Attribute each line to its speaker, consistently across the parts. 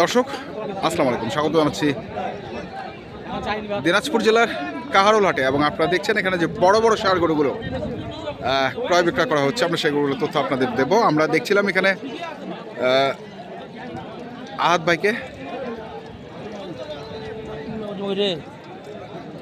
Speaker 1: দর্শক আসসালামু আলাইকুম। স্বাগত জানাচ্ছি দিনাজপুর জেলার কাহারোল হাটে এবং আপনারা দেখছেন এখানে যে বড় বড় সার গরুগুলো ক্রয় বিক্রয় করা হচ্ছে আমরা সেগুলোর তথ্য আপনাদের দেবো। আমরা দেখছিলাম এখানে আহ, আহাত ভাইকে।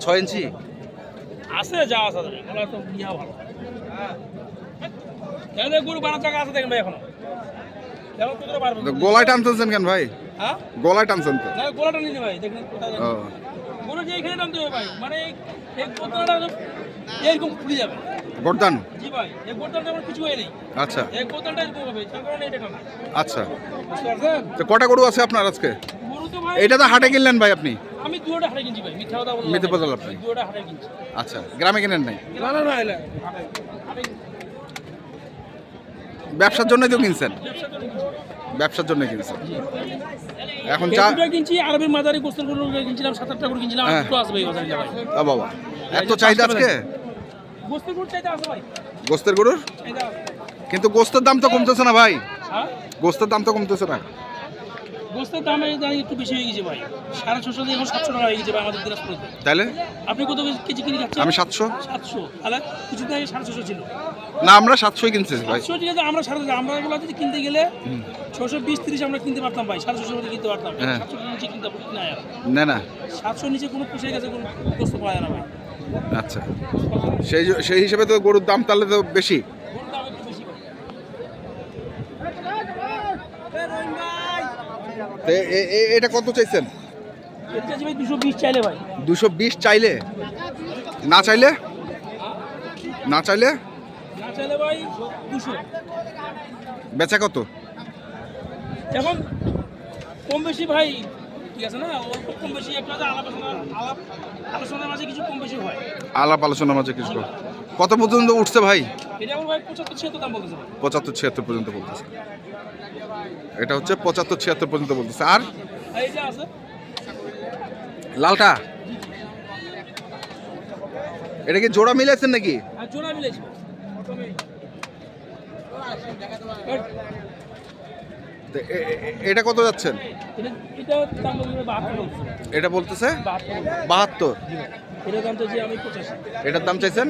Speaker 1: ছয় ইঞ্চি?
Speaker 2: আছে যা আছে ওগুলো তো ইয়া ভালো। গরু আছে দেখেন ভাই এখন।
Speaker 1: গলায় টানতেছেন কেন ভাই?
Speaker 2: হ্যাঁ?
Speaker 1: গলায় টানছেন তো।
Speaker 2: গোলাটা ভাই দেখেন গরু যে এখানে টানতে হবে ভাই মানে এই- এই গোটাটা এরকম ফুলে যাবে।
Speaker 1: গর্দান?
Speaker 2: জি ভাই গোটাটা আমার কিছু হয় নেই।
Speaker 1: আচ্ছা।
Speaker 2: এই গোটাটা এরকম হবে তার কারণে এটা টানা
Speaker 1: আচ্ছা। তো কটা গরু আছে আপনার আজকে?
Speaker 2: গরু তো ভাই
Speaker 1: এটা তো হাটে কিনলেন ভাই আপনি?
Speaker 2: আমি হাটে কিনছি ভাই মিথ্যা কথা বললাম
Speaker 1: মিথ্যে
Speaker 2: হাটে কিনছি।
Speaker 1: আচ্ছা গ্রামে কিনেন নাই?
Speaker 2: না না না এলা
Speaker 1: ব্যবসার জন্যই তো কিনছেন। ব্যবসার জন্য কিনছেন? এখন চা
Speaker 2: কিনছি আরবের মাদারি গোস্তের গরু কিনছিলাম সাত আটটা করে কিনছিলাম
Speaker 1: হ্যাঁ।
Speaker 2: আসবে এই বাজারে ভাই
Speaker 1: ও বাবা এত চাহিদা আজকে?
Speaker 2: গোস্তের গরু চাইতে আছে ভাই।
Speaker 1: গোস্তের গরুর? কিন্তু গোস্তের দাম তো কমতেছে না ভাই।
Speaker 2: হ্যাঁ?
Speaker 1: গোস্তের দাম তো কমতেছে না।
Speaker 2: গোস্তের দাম একটু বেশি হয়ে গেছে ভাই সাড়ে ছশো দিয়ে এখন সাতশো টাকা হয়ে গেছে ভাই আমাদের দিনাজপুরে
Speaker 1: তাইলে
Speaker 2: আপনি কত কেজি কিনে যাচ্ছেন
Speaker 1: আমি সাতশো
Speaker 2: সাতশো তাহলে কিছুদিন আগে সাড়ে ছশো ছিল
Speaker 1: না আমরা সাতশোই কিনছি ভাই
Speaker 2: সাতশো ঠিক আছে আমরা সাড়ে ছশো আমরা এগুলো যদি কিনতে গেলে ছশো বিশ তিরিশ আমরা কিনতে পারতাম ভাই সাড়ে ছশো কিনতে পারতাম
Speaker 1: হ্যাঁ।
Speaker 2: সাতশো নিচে কিনতে পারতাম না
Speaker 1: না না
Speaker 2: সাতশো নিচে কোনো পুষে গেছে কোনো গোস্ত পাওয়া যায় না ভাই
Speaker 1: আচ্ছা সেই সেই হিসেবে তো গরুর দাম তাহলে তো বেশি এটা কত চাইছেন?
Speaker 2: দুশো বিশ চাইলে
Speaker 1: না চাইলে? না চাইলে? বেচা কত?
Speaker 2: এখন কম বেশি ভাই ঠিক আছে না? কম বেশি একটা আলাপ আলোচনা আলাপ আলোচনার মাঝে কিছু কম বেশি হয়।
Speaker 1: আলাপ আলোচনার মাঝে কিছু কত পর্যন্ত উঠছে ভাই?
Speaker 2: এটা আমার ভাই পঁচাত্তর ছিয়াত্তর দাম বলতেছে। ভাই
Speaker 1: পঁচাত্তর ছিয়াত্তর পর্যন্ত বলতেছে। এটা হচ্ছে পঁচাত্তর ছিয়াত্তর পর্যন্ত বলতেছে। আর লালটা? এটা কি জোড়া মিলাইছেন নাকি?
Speaker 2: জোড়া
Speaker 1: এ- এটা কত যাচ্ছেন?
Speaker 2: এটা বলতেছে? বাহাত্তর এটার দাম
Speaker 1: চাইছেন?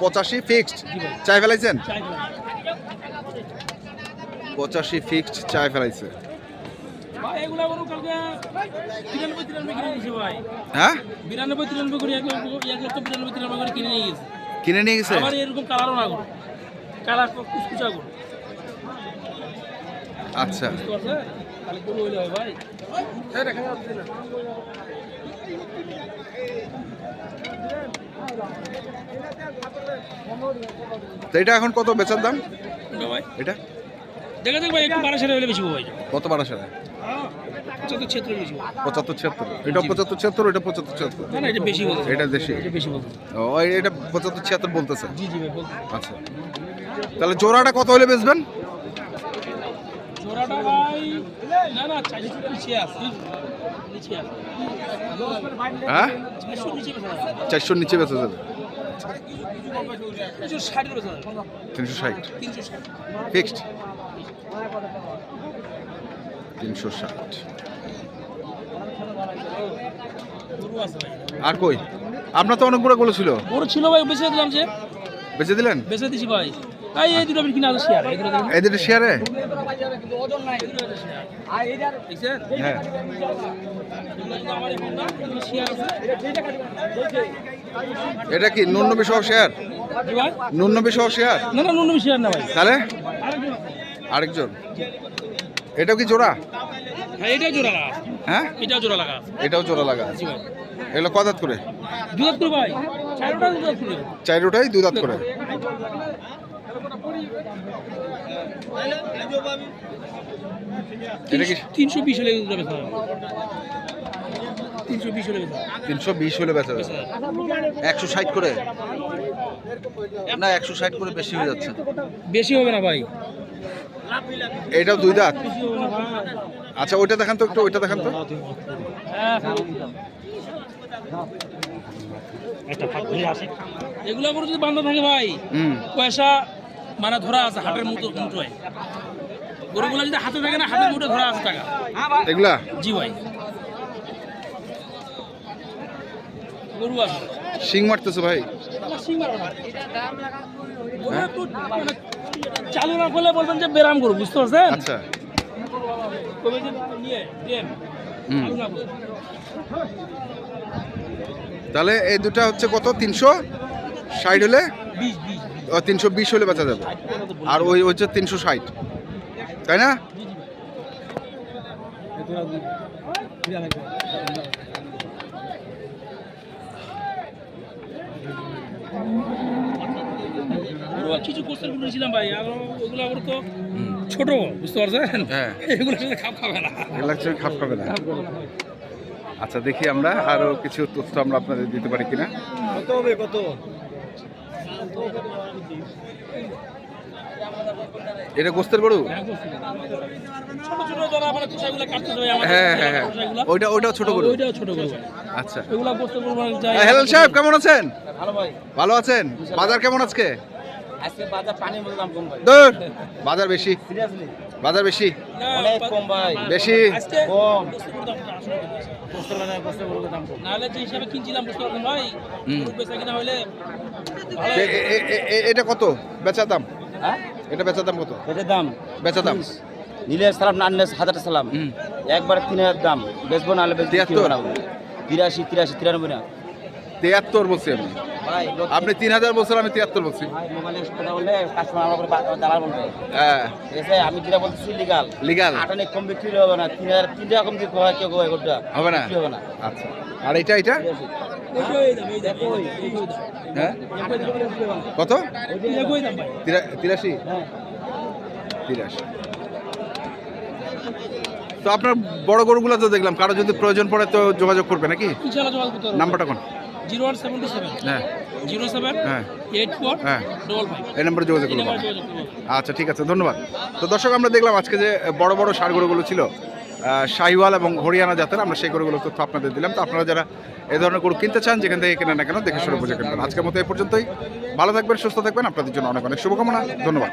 Speaker 2: পঁচাশি।
Speaker 1: ফিক্সড চাই ফেলাইছেন। পঁচাশি ফিক্সড চাই ফেলাইছে। হ্যাঁ?
Speaker 2: কিনে নিয়ে গেছে।
Speaker 1: কিনে নিয়ে গেছে?
Speaker 2: এরকম কালারও না কালার
Speaker 1: আচ্ছা। তো এটা এখন কত বেচার দাম? এটা?
Speaker 2: দেখা যাক ভাই একটু বারো সাড়ে হলে বেশি ভাই
Speaker 1: কত বারো সাড়ে
Speaker 2: পঁচাত্তর ছিয়াত্তর বেশি
Speaker 1: পঁচাত্তর ছিয়াত্তর এটা পঁচাত্তর ছিয়াত্তর এটা পঁচাত্তর ছিয়াত্তর
Speaker 2: না এটা বেশি বলছে
Speaker 1: এটা দেশি
Speaker 2: এটা বেশি বলছে
Speaker 1: ও এটা পঁচাত্তর ছিয়াত্তর বলতেছে?
Speaker 2: জি জি ভাই
Speaker 1: আচ্ছা। তাহলে জোড়াটা কত হলে বেচবেন?
Speaker 2: জোড়াটা ভাই না না চারশো নিচে আছে।
Speaker 1: হ্যাঁ? চারশোর নিচে বেচা যাবে। ষাট।
Speaker 2: তিনশো ষাট।
Speaker 1: ফিক্সড? তিনশো ষাট।
Speaker 2: গরু
Speaker 1: আর কই? আপনার তো অনেকগুলো গুলো ছিল।
Speaker 2: গরু ছিল ভাই বেঁচে দিলাম যে।
Speaker 1: বেচে দিলেন?
Speaker 2: বেঁচে দিছি ভাই। এই এই দুটো আমি কিনে আছে শেয়ার এই দুটো
Speaker 1: শেয়ারে
Speaker 2: দেখছেন?
Speaker 1: হ্যাঁ। এটা কি নুন্নবী সহ শেয়ার
Speaker 2: জি
Speaker 1: সহ শেয়ার
Speaker 2: না না শেয়ার না ভাই।
Speaker 1: তাহলে?
Speaker 2: আরেকজন।
Speaker 1: এটাও কি জোড়া?
Speaker 2: হ্যাঁ এটাও জোড়া লাগা
Speaker 1: হ্যাঁ?
Speaker 2: এটাও জোড়া লাগা
Speaker 1: এটাও জোড়া লাগা এগুলো কদাত করে
Speaker 2: দুধাত করে? ভাই। চারোটা দুধাত করে।
Speaker 1: চাইরোটাই দাঁত করে। এটা কি?
Speaker 2: তিনশো বিশ হলে। তিনশো বিশ হলে
Speaker 1: তিনশো বিশ হলে বেচা
Speaker 3: একশো ষাট করে? না একশো ষাট করে বেশি হয়ে যাচ্ছে।
Speaker 2: বেশি হবে না ভাই।
Speaker 1: এটাও দুই দাঁত আচ্ছা ওইটা দেখান তো একটু ওইটা দেখান তো।
Speaker 2: এগুলো করে যদি বান্ধা থাকে ভাই পয়সা মানে ধরা আছে হাটের মুঠো মুঠোয়। গরুগুলো যদি হাতে থাকে না হাতের মুঠো ধরা আছে টাকা।
Speaker 1: এগুলা?
Speaker 2: জি ভাই। গরু আছে।
Speaker 1: শিং মারতেছে ভাই।
Speaker 2: মানে চালু না করলে বলবেন যে বেরাম গরু বুঝতে পারছেন?
Speaker 1: আচ্ছা।
Speaker 2: কবে যে নিয়ে দেন
Speaker 1: হুম।
Speaker 2: চালু না করে।
Speaker 1: তাহলে এই দুটা হচ্ছে কত? তিনশো? ষাট হলে? তিনশো বিশ হলে বেচা যাবে। আর ওই হচ্ছে তিনশো ষাট। তাই না?
Speaker 2: কিছু কোস্টারগুলো ছিলাম ভাই আর ওগুলো আবার তো ছোট বুঝতে পারছেন?
Speaker 1: হ্যাঁ।
Speaker 2: এগুলো খাপ খাবে না।
Speaker 1: এগুলো খাপ খাবে না। আচ্ছা দেখি আমরা আরও কিছু তথ্য আমরা আপনাদের দিতে পারি কিনা।
Speaker 3: কত হবে কত?
Speaker 1: এটা গোস্তের গরু?
Speaker 2: হ্যাঁ,
Speaker 1: হ্যাঁ হ্যাঁ। হ্যাঁ ওইটা ওইটাও ছোট গরু?
Speaker 2: ওইটাও ছোট গরু।
Speaker 1: আচ্ছা।
Speaker 2: এগুলা গোস্তের গরু মানে
Speaker 1: হেলাল সাহেব কেমন আছেন?
Speaker 3: ভালো ভাই।
Speaker 1: ভালো আছেন? বাজার কেমন আজকে?
Speaker 3: আজকে বাজার পানির মতো দাম কম ভাই।
Speaker 1: দূর বাজার বেশি।
Speaker 3: সিরিয়াসলি
Speaker 1: বাজার বেশি?
Speaker 3: অনেক কম ভাই।
Speaker 1: বেশি? এটা কত? বেচা দাম?
Speaker 3: হ্যাঁ?
Speaker 1: এটা বেচা দাম কত?
Speaker 3: এটার দাম?
Speaker 1: বেচা দাম?
Speaker 3: নিলে সালাম না নিলে হাজার সালাম। একবার তিন হাজার দাম। বেচবো না হলে বেচবো? না তিরাশি তিরাশি তিরানব্বই না।
Speaker 1: তিয়াত্তর বলছি আমি।
Speaker 3: ভাই
Speaker 1: আপনি তিন হাজার বলছেন আমি তিয়াত্তর বলছি। হ্যাঁ।
Speaker 3: আমি যেটা বলতেছি লিগাল
Speaker 1: লিগাল
Speaker 3: আটানে কম বিক্রি হবে না। তিন হাজার তিন টাকা কম বিক্রি হয় কেউ
Speaker 1: হবে না?
Speaker 3: হবে না।
Speaker 1: আচ্ছা। আর এটা এটা? হ্যাঁ? কত? তিরাশি?
Speaker 3: হ্যাঁ।
Speaker 1: তিরাশি। তো আপনার বড় গরুগুলো তো দেখলাম কারও যদি প্রয়োজন পড়ে তো যোগাযোগ করবে নাকি। নাম্বারটা কোন?
Speaker 2: Zero one seventy seven.
Speaker 1: হ্যাঁ।
Speaker 2: জিরো সেভেন
Speaker 1: হ্যাঁ।
Speaker 2: এইট ফোর
Speaker 1: হ্যাঁ।
Speaker 2: Double five.
Speaker 1: এই নাম্বারে যোগাযোগ করব। আচ্ছা ঠিক আছে ধন্যবাদ। তো দর্শক আমরা দেখলাম আজকে যে বড় বড় সার গরুগুলো ছিল শাহিওয়াল এবং হরিয়ানা জাতের আমরা সেই গরুগুলোর তথ্য আপনাদের দিলাম। তো আপনারা যারা এই ধরনের গরু কিনতে চান, যেখান থেকে কেনেন না কেন, দেখে শুরু বুঝে কিনবেন। আজকের মতো এই পর্যন্তই। ভালো থাকবেন, সুস্থ থাকবেন। আপনাদের জন্য অনেক অনেক শুভকামনা। ধন্যবাদ।